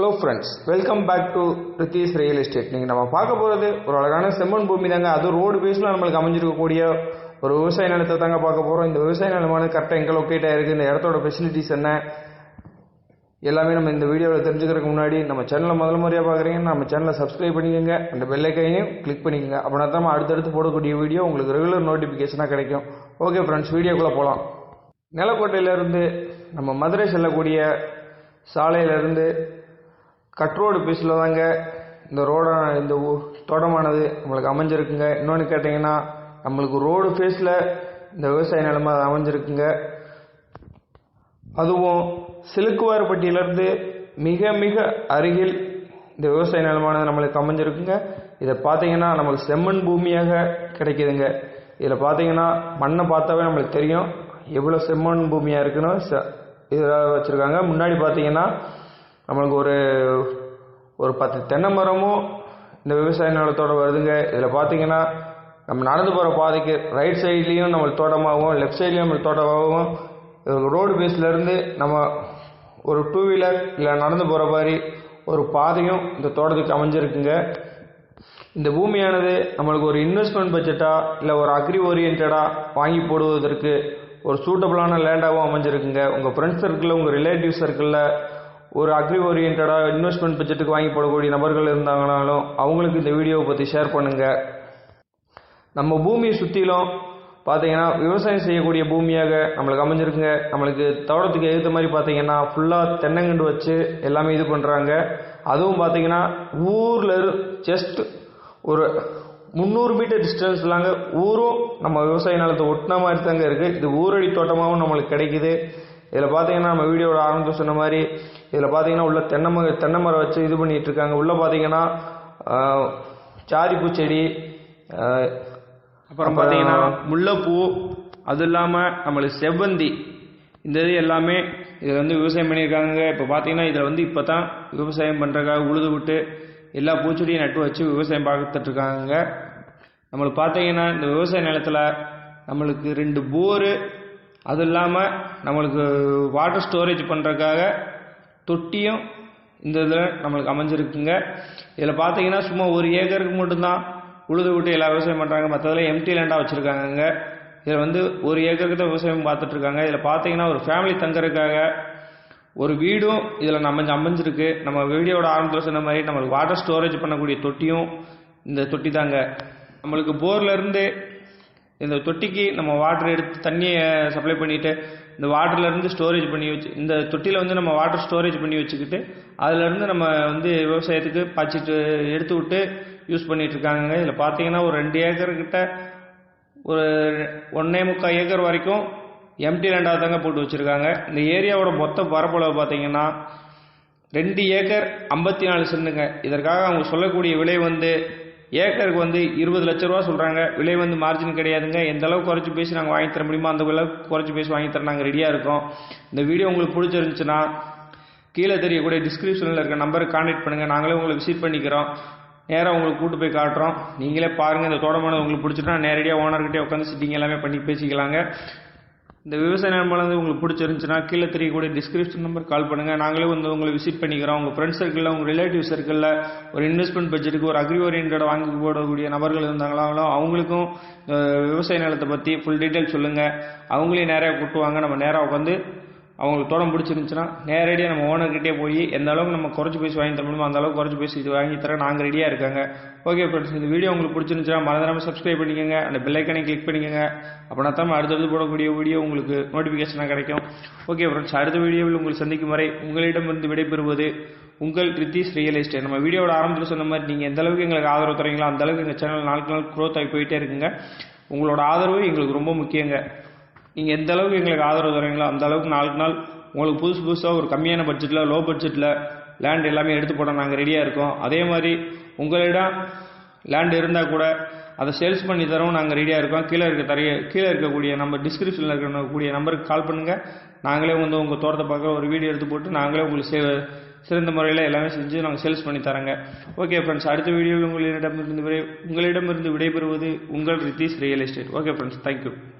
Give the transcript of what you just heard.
Hello friends welcome back to Ritheesh real estate நீங்கள் நம்ம பார்க்க போகிறது ஒரு அழகான செம்மண் பூமி தாங்க. அது ரோடு பேஸில் நம்மளுக்கு அமைஞ்சிருக்கக்கூடிய ஒரு விவசாய நிலத்தை தாங்க பார்க்க போகிறோம் இந்த விவசாய நிலமானது கரெக்டாக எங்கே லொக்கேட் ஆகிருக்கு இந்த இடத்தோட ஃபெசிலிட்டிஸ் என்ன எல்லாமே நம்ம இந்த வீடியோவில் தெரிஞ்சுக்கிறதுக்கு முன்னாடி நம்ம சேனலை முதல் முறையாக பார்க்குறீங்க நம்ம சேனலை சப்ஸ்கிரைப் பண்ணிக்கோங்க. அந்த பெல்லைக்கையும் கிளிக் பண்ணிக்கோங்க. அப்படின்னா தான் அடுத்தடுத்து போடக்கூடிய வீடியோ உங்களுக்கு ரெகுலர் நோட்டிஃபிகேஷனாக கிடைக்கும். ஓகே ஃப்ரெண்ட்ஸ் வீடியோக்குள்ளே போகலாம் நிலக்கோட்டையிலேருந்து நம்ம மதுரை செல்லக்கூடிய சாலையிலேருந்து கட்ரோடு பீஸில் தாங்க இந்த ரோட இந்த ஊ- தோட்டமானது நம்மளுக்கு அமைஞ்சிருக்குங்க. இன்னொன்று கேட்டிங்கன்னா நம்மளுக்கு ரோடு ஃபேஸில் இந்த விவசாய நிலமா அமைஞ்சிருக்குங்க. அதுவும் சிலுக்குவார்பட்டியிலேருந்து மிக மிக அருகில் இந்த விவசாய நிலமானது நம்மளுக்கு அமைஞ்சிருக்குங்க. இதை பார்த்தீங்கன்னா நம்மளுக்கு செம்மண் பூமியாக கிடைக்கிதுங்க. இதில் பார்த்தீங்கன்னா மண்ணை பார்த்தாவே நம்மளுக்கு தெரியும். எவ்வளோ செம்மண் பூமியாக இருக்குன்னு ச- இதில் வச்சுருக்காங்க. முன்னாடி பார்த்தீங்கன்னா நம்மளுக்கு ஒரு ஒரு பத்து தென்னை மரமும் இந்த விவசாய நிலத்தோட வருதுங்க. இதில் பார்த்தீங்கன்னா நம்ம நடந்து போகிற பாதைக்கு ரைட் சைட்லேயும் நம்மளுக்கு தோட்டமாகவும் லெஃப்ட் சைட்லேயும் நம்மளுக்கு தோட்டமாகவும் ரோடு பேஸ்லேருந்து நம்ம ஒரு டூ வீலர் இல்லை நடந்து போகிற மாதிரி ஒரு பாதையும் இந்த தோட்டத்துக்கு அமைஞ்சிருக்குங்க. இந்த பூமியானது நம்மளுக்கு ஒரு இன்வெஸ்ட்மெண்ட் பட்ஜெட்டா இல்லை ஒரு அக்ரி ஓரியன்டாக வாங்கி போடுவதற்கு ஒரு சூட்டபிளான லேண்டாகவும் அமைஞ்சிருக்குங்க. உங்கள் ஃப்ரெண்ட்ஸ் சர்க்கிளில் உங்கள் ரிலேட்டிவ் சர்க்கிளில் ஒரு அக்ரி ஓரியன்டாக இன்வெஸ்ட்மெண்ட் பட்ஜெட்டுக்கு வாங்கி போடக்கூடிய நபர்கள் இருந்தாங்கனாலும் அவங்களுக்கு இந்த வீடியோவை பற்றி ஷேர் பண்ணுங்கள் நம்ம பூமியை சுற்றிலும் பார்த்தீங்கன்னா விவசாயம் செய்யக்கூடிய பூமியாக நம்மளுக்கு அமைஞ்சிருக்குங்க. நம்மளுக்கு தோட்டத்துக்கு ஏற்ற மாதிரி பார்த்தீங்கன்னா ஃபுல்லாக தென்னங்கண்டு வச்சு எல்லாமே இது பண்ணுறாங்க அதுவும் பார்த்தீங்கன்னா ஊரில் ஜஸ்ட் ஒரு முந்நூறு மீட்டர் டிஸ்டன்ஸ்லாங்க ஊரும் நம்ம விவசாய நிலத்தை ஒட்டின மாதிரி தாங்க இருக்குது இது ஊரடி தோட்டமாகவும் நம்மளுக்கு கிடைக்குது. இதில் பார்த்தீங்கன்னா நம்ம வீடியோட ஆரம்பத்தில் சொன்ன மாதிரி இதில் பார்த்தீங்கன்னா உள்ள தென்னை தென்னை மரம் வச்சு இது பண்ணிட்டு இருக்காங்க. உள்ளே பார்த்தீங்கன்னா ஆஹ், சாதிப்பூ செடி அப்புறம் பார்த்தீங்கன்னா முல்லைப்பூ அது இல்லாமல் நம்மளுக்கு செவ்வந்தி. இந்த இது எல்லாமே இதில் வந்து விவசாயம் பண்ணியிருக்காங்க. இப்போ பார்த்தீங்கன்னா இதில் வந்து இப்போ தான் விவசாயம் பண்ணுறதுக்காக உழுது விட்டு எல்லா பூச்செடியும் நட்டு வச்சு விவசாயம் பார்த்துட்டு இருக்காங்க நம்மளுக்கு பார்த்தீங்கன்னா இந்த விவசாய நிலத்தில் நம்மளுக்கு ரெண்டு போரு அது இல்லாமல் நம்மளுக்கு வாட்டர் ஸ்டோரேஜ் பண்ணுறதுக்காக தொட்டியும் இந்த இதில் நம்மளுக்கு அமைஞ்சிருக்குங்க. இதில் பார்த்தீங்கன்னா சும்மா ஒரு ஏக்கருக்கு மட்டும்தான் உழுது விட்டு எல்லா விவசாயம் பண்ணுறாங்க மற்றதெல்லாம் எம்டி லேண்டாக வச்சுருக்காங்க இதில் வந்து ஒரு ஏக்கருக்கு தான் விவசாயம் பார்த்துட்ருக்காங்க இதில் பார்த்தீங்கன்னா ஒரு ஃபேமிலி தங்கறதுக்காக ஒரு வீடும் இதில் நம்ம அமைஞ்சிருக்கு. நம்ம வீடியோட ஆரம்பத்தில் சொன்ன மாதிரி நம்மளுக்கு வாட்டர் ஸ்டோரேஜ் பண்ணக்கூடிய தொட்டியும் இந்த தொட்டி தாங்க நம்மளுக்கு போர்லேருந்து இந்த தொட்டிக்கு நம்ம வாட்டர் எடுத்து தண்ணியை சப்ளை பண்ணிட்டு இந்த வாட்டர்லேருந்து ஸ்டோரேஜ் பண்ணி வச்சு இந்த தொட்டியில் வந்து நம்ம வாட்டர் ஸ்டோரேஜ் பண்ணி வச்சுக்கிட்டு அதுலேருந்து நம்ம வந்து விவசாயத்துக்கு பாய்ச்சிட்டு எடுத்து விட்டு யூஸ் பண்ணிகிட்ருக்காங்க இதில் பார்த்தீங்கன்னா ஒரு ரெண்டு ஏக்கர் கிட்ட ஒரு ஒன்னே முக்கால் ஏக்கர் வரைக்கும் எம்டி லேண்டாக தாங்க போட்டு வச்சுருக்காங்க. இந்த ஏரியாவோட மொத்த பரப்பளவு பார்த்தீங்கன்னா ரெண்டு ஏக்கர் ஐம்பத்தி நாலு சென்ட்டுங்க. இதற்காக அவங்க சொல்லக்கூடிய விலை வந்து ஏக்கருக்கு வந்து இருபது லட்ச ரூபா சொல்கிறாங்க விலை வந்து மார்ஜின் கிடையாதுங்க. எந்த அளவுக்கு குறைச்சி பேசி நாங்கள் வாங்கி தர முடியுமோ அந்த அளவுக்கு குறைச்சி பேசி வாங்கி தர நாங்கள் ரெடியாக இருக்கோம். இந்த வீடியோ உங்களுக்கு பிடிச்சிருந்துச்சுன்னா கீழே தெரியக்கூடிய டிஸ்கிரிப்ஷனில் இருக்க நம்பருக்கு கான்டாக்ட் பண்ணுங்கள் நாங்களே உங்களை விசிட் பண்ணிக்கிறோம். நேராக உங்களுக்கு கூட்டு போய் காட்டுறோம். நீங்களே பாருங்கள் இந்த தோட்டமானது உங்களுக்கு பிடிச்சிட்டா நேரடியாக ஓனர்கிட்டே உட்காந்து சிட்டிங் எல்லாமே பண்ணி பேசிக்கலாங்க. இந்த விவசாய நிலமானது உங்களுக்கு பிடிச்சிருந்துச்சுன்னா கீழே தெரியக்கூடிய டிஸ்கிரிப்ஷன் நம்பர் கால் பண்ணுங்கள் நாங்களே வந்து உங்களை விசிட் பண்ணிக்கிறோம். உங்கள் ஃப்ரெண்ட்ஸ் சர்க்கிளில் உங்கள் ரிலேட்டிவ் சர்க்கிளில் ஒரு இன்வெஸ்ட்மெண்ட் பட்ஜெட்டுக்கு ஒரு அக்ரி ஓரியன்டாக வாங்கி போடக்கூடிய நபர்கள் இருந்தாங்களோ அவங்களுக்கும் விவசாய நிலத்தை பற்றி ஃபுல் டீட்டெயில் சொல்லுங்கள் அவங்களையும் நேராக கூட்டுவாங்க நம்ம நேராக உட்காந்து அவங்களுக்கு தோட்டம் பிடிச்சிருந்துச்சுன்னா நேரடியாக நம்ம ஓனர்கிட்டே போய் எந்த அளவுக்கு நம்ம குறைச்சி பேசி வாங்கி தர முடியுமோ அந்த அளவுக்கு குறைச்சி பேசி இது வாங்கி தர நாங்கள் ரெடியாக இருக்காங்க. ஓகே ஃப்ரெண்ட்ஸ் இந்த வீடியோ உங்களுக்கு பிடிச்சிருந்துச்சுன்னா மறந்துடாமல் சப்ஸ்கிரைப் பண்ணிக்கோங்க. அந்த பெல்லைக்கனை கிளிக் பண்ணிக்கோங்க. அப்படின்னா தான் அடுத்தடுத்து போடக்கூடிய வீடியோ உங்களுக்கு நோட்டிஃபிகேஷனாக கிடைக்கும். ஓகே ஃப்ரெண்ட்ஸ் அடுத்த வீடியோவில் உங்களுக்கு சந்திக்கும் வரை உங்களிடமிருந்து விடைபெறுவது உங்கள் ரித்திஸ் ரியல் எஸ்டேட் நம்ம வீடியோட ஆரம்பத்தில் சொன்ன மாதிரி நீங்கள் எந்த அளவுக்கு எங்களுக்கு ஆதரவு தரீங்களோ அந்த அளவுக்கு எங்கள் சேனல் நாளுக்கு நாள் க்ரோத் ஆகி போயிட்டே இருக்குங்க. உங்களோட ஆதரவு எங்களுக்கு ரொம்ப முக்கியங்க. நீங்கள் எந்த அளவுக்கு எங்களுக்கு ஆதரவு தரீங்களோ அந்த அளவுக்கு நாளுக்கு நாள் உங்களுக்கு புதுசு புதுசாக ஒரு கம்மியான பட்ஜெட்டில் லோ பட்ஜெட்டில் லேண்ட் எல்லாமே எடுத்து போட நாங்கள் ரெடியாக இருக்கோம். அதே மாதிரி உங்களிடம் லேண்ட் இருந்தால் கூட அதை சேல்ஸ் பண்ணி தரவும் நாங்கள் ரெடியாக இருக்கோம். கீழே இருக்க தரைய கீழே இருக்கக்கூடிய நம்ம டிஸ்கிரிப்ஷனில் இருக்கக்கூடிய நம்பருக்கு கால் பண்ணுங்கள் நாங்களே வந்து உங்கள் தோட்டத்தை பார்க்க ஒரு வீடியோ எடுத்து போட்டு நாங்களே உங்களுக்கு சே சிறந்த முறையில் எல்லாமே செஞ்சு நாங்கள் சேல்ஸ் பண்ணி தரேங்க. ஓகே ஃப்ரெண்ட்ஸ் அடுத்த வீடியோவில் உங்களிடமிருந்து விடை உங்களிடமிருந்து விடைபெறுவது உங்கள் Ritheesh real estate. Okay friends thank you